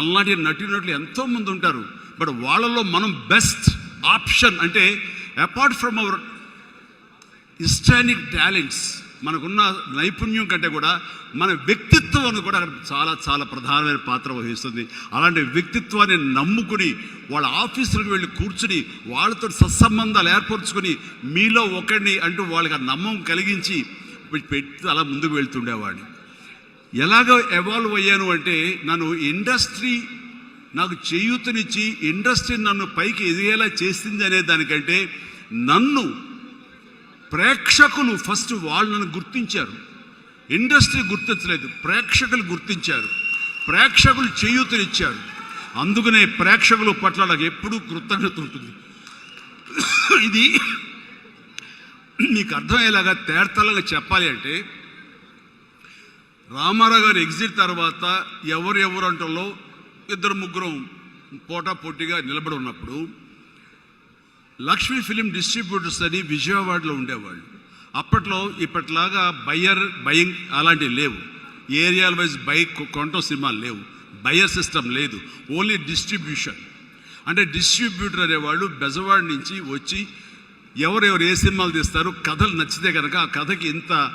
మనలాంటి నటినట్లు ఎంతోమంది ఉంటారు. బట్ వాళ్ళలో మనం బెస్ట్ ఆప్షన్ అంటే apart from our intrinsic talents మనకున్న నైపుణ్యం కంటే కూడా మన వ్యక్తిత్వం అని కూడా చాలా చాలా ప్రధానమైన పాత్ర వహిస్తుంది. అలాంటి వ్యక్తిత్వాన్ని నమ్ముకుని వాళ్ళ ఆఫీసులకు వెళ్ళి కూర్చుని వాళ్ళతో సత్సంబంధాలు ఏర్పరచుకొని మీలో ఒకడిని అంటూ వాళ్ళకి ఆ కలిగించి పెట్టి అలా ముందుకు వెళ్తుండేవాడిని. ఎలాగ ఎవాల్వ్ అయ్యాను అంటే నన్ను ఇండస్ట్రీ నాకు చేయూతనిచ్చి ఇండస్ట్రీ నన్ను పైకి ఎదిగేలా చేసింది అనే దానికంటే నన్ను ప్రేక్షకులు ఫస్ట్ వాళ్ళు నన్ను గుర్తించారు. ఇండస్ట్రీ గుర్తించలేదు ప్రేక్షకులు గుర్తించారు. ప్రేక్షకులు చేయూతనిచ్చారు. అందుకనే ప్రేక్షకుల పట్ల నాకు ఎప్పుడూ కృతజ్ఞత ఉంటుంది. ఇది మీకు అర్థమయ్యేలాగా తేర్తలుగా చెప్పాలి అంటే రామారావు గారు ఎగ్జిట్ తర్వాత ఎవరు ఎవరు అంటలో ఇద్దరు ముగ్గురం పోటా పోటీగా నిలబడి ఉన్నప్పుడు లక్ష్మీ ఫిలిం డిస్ట్రిబ్యూటర్స్ అని విజయవాడలో ఉండేవాళ్ళు. అప్పట్లో ఇప్పట్లాగా బయ్యర్ బయింగ్ అలాంటివి లేవు. ఏరియాల వైజ్ బైక్ కొనటం సినిమాలు లేవు. బయర్ సిస్టమ్ లేదు. Only distribution. అంటే డిస్ట్రిబ్యూటర్ అనేవాళ్ళు బెజవాడ నుంచి వచ్చి ఎవరెవరు ఏ సినిమాలు తీస్తారు కథలు నచ్చితే కనుక ఆ కథకి ఇంత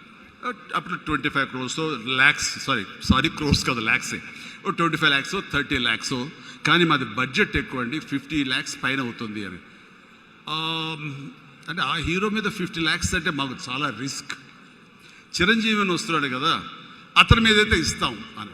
అప్పుడు twenty five crores lakhs sorry sorry crores కదా ల్యాక్సే twenty five lakhs thirty lakhs కానీ మాది బడ్జెట్ ఎక్కువ అండి ఫిఫ్టీ ల్యాక్స్ పైన అవుతుంది అని. Um, అంటే ఆ హీరో మీద ఫిఫ్టీ ల్యాక్స్ అంటే మాకు చాలా రిస్క్ చిరంజీవి అని వస్తున్నాడు కదా అతని మీద అయితే ఇస్తాం అని.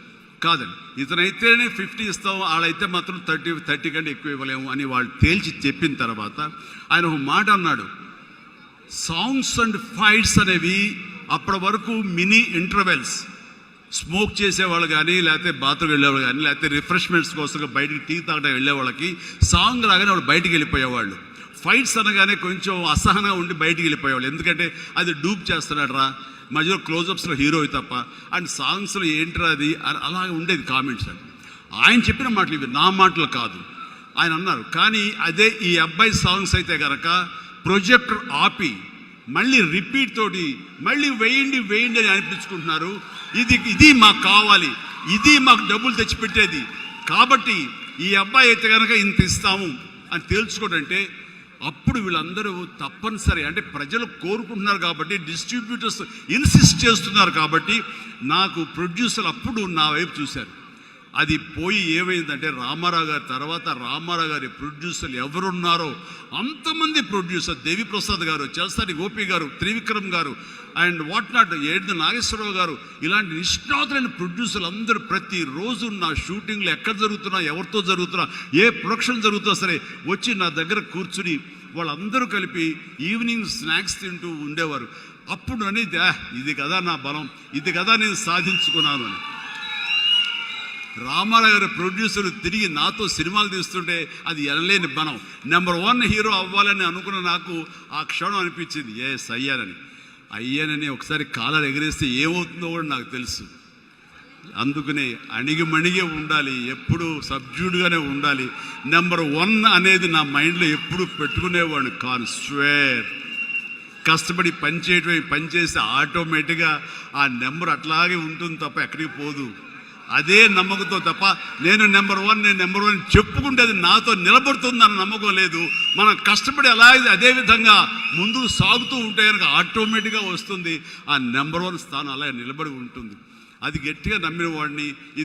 కాదండి. ఇతనైతేనే ఫిఫ్టీ ఇస్తాం వాళ్ళైతే మాత్రం థర్టీ థర్టీ కంటే ఎక్కువ ఇవ్వలేము అని వాళ్ళు తేల్చి చెప్పిన తర్వాత ఆయన ఒక మాట అన్నాడు. సాంగ్స్ అండ్ ఫైట్స్ అనేవి అప్పటి వరకు మినీ ఇంటర్వెల్స్ స్మోక్ చేసేవాళ్ళు కానీ లేకపోతే బాత్రూమ్ వెళ్ళేవాళ్ళు కానీ లేకపోతే రిఫ్రెష్మెంట్స్ కోసం బయటికి టీ తాగడం వెళ్ళే వాళ్ళకి సాంగ్ రాగానే వాళ్ళు బయటికి వెళ్ళిపోయేవాళ్ళు. ఫైట్స్ అనగానే కొంచెం అసహనంగా ఉండి బయటికి వెళ్ళిపోయేవాళ్ళు. ఎందుకంటే అది డూప్ చేస్తున్నాడు రా మధ్యలో క్లోజప్స్లో హీరో తప్ప అండ్ సాంగ్స్లో ఏంట్రా అది? అని అలాగే ఉండేది కామెంట్స్ అని ఆయన చెప్పిన మాటలు ఇవి నా మాటలు కాదు. ఆయన అన్నారు కానీ అదే ఈ అబ్బాయి సాంగ్స్ అయితే గనక ప్రొజెక్టర్ ఆపి మళ్ళీ రిపీట్ తోటి మళ్ళీ వేయండి వేయండి అని అనిపించుకుంటున్నారు. ఇది ఇది మాకు కావాలి. ఇది మాకు డబ్బులు తెచ్చిపెట్టేది. కాబట్టి ఈ అబ్బాయి అయితే కనుక ఇంత ఇస్తాము అని తేల్చుకోడంటే అప్పుడు వీళ్ళందరూ తప్పనిసరి అంటే ప్రజలు కోరుకుంటున్నారు కాబట్టి డిస్ట్రిబ్యూటర్స్ ఇన్సిస్ట్ చేస్తున్నారు కాబట్టి నాకు ప్రొడ్యూసర్ అప్పుడు నా వైపు చూశారు. అది పోయి ఏమైందంటే రామారావు గారి తర్వాత రామారావు గారి ప్రొడ్యూసర్లు ఎవరున్నారో అంతమంది ప్రొడ్యూసర్ దేవిప్రసాద్ గారు చలసాని గోపి గారు త్రివిక్రమ్ గారు అండ్ వాట్ నాట్ ఏడు నాగేశ్వరరావు గారు ఇలాంటి నిష్ణాతులైన ప్రొడ్యూసర్లు అందరూ ప్రతిరోజు నా షూటింగ్లు ఎక్కడ జరుగుతున్నా ఎవరితో జరుగుతున్నా ఏ ప్రొడక్షన్ జరుగుతున్నా సరే వచ్చి నా దగ్గర కూర్చుని వాళ్ళందరూ కలిపి ఈవినింగ్ స్నాక్స్ తింటూ ఉండేవారు. అప్పుడు అనేది ఇది కదా నా బలం ఇది కదా నేను సాధించుకున్నాను అని. రామారావు గారి ప్రొడ్యూసర్ తిరిగి నాతో సినిమాలు తీస్తుంటే అది ఎనలేని బలం నెంబర్ వన్ హీరో అవ్వాలని అనుకున్న నాకు ఆ క్షణం అనిపించింది. ఎస్ అయ్యానని. అయ్యానని ఒకసారి కాలర్ ఎగరేస్తే ఏమవుతుందో కూడా నాకు తెలుసు. అందుకనే అణిగిమణిగే ఉండాలి ఎప్పుడు సబ్జ్యూడ్గానే ఉండాలి. నెంబర్ వన్ అనేది నా మైండ్లో ఎప్పుడు పెట్టుకునేవాడిని కాను స్వేర్ కష్టపడి పని చేయటమే పని చేస్తే ఆటోమేటిక్గా ఆ నెంబర్ అట్లాగే ఉంటుంది తప్ప ఎక్కడికి పోదు. అదే నమ్మకంతో తప్ప నేను నెంబర్ వన్ నేను నెంబర్ వన్ చెప్పుకుంటే అది నాతో నిలబడుతుందన్న నమ్మకం లేదు. మనం కష్టపడి అలాగే అదే విధంగా ముందుకు సాగుతూ ఉంటే కనుక ఆటోమేటిక్గా వస్తుంది. ఆ నెంబర్ వన్ స్థానం అలా నిలబడి ఉంటుంది. అది గట్టిగా నమ్మిన వాడిని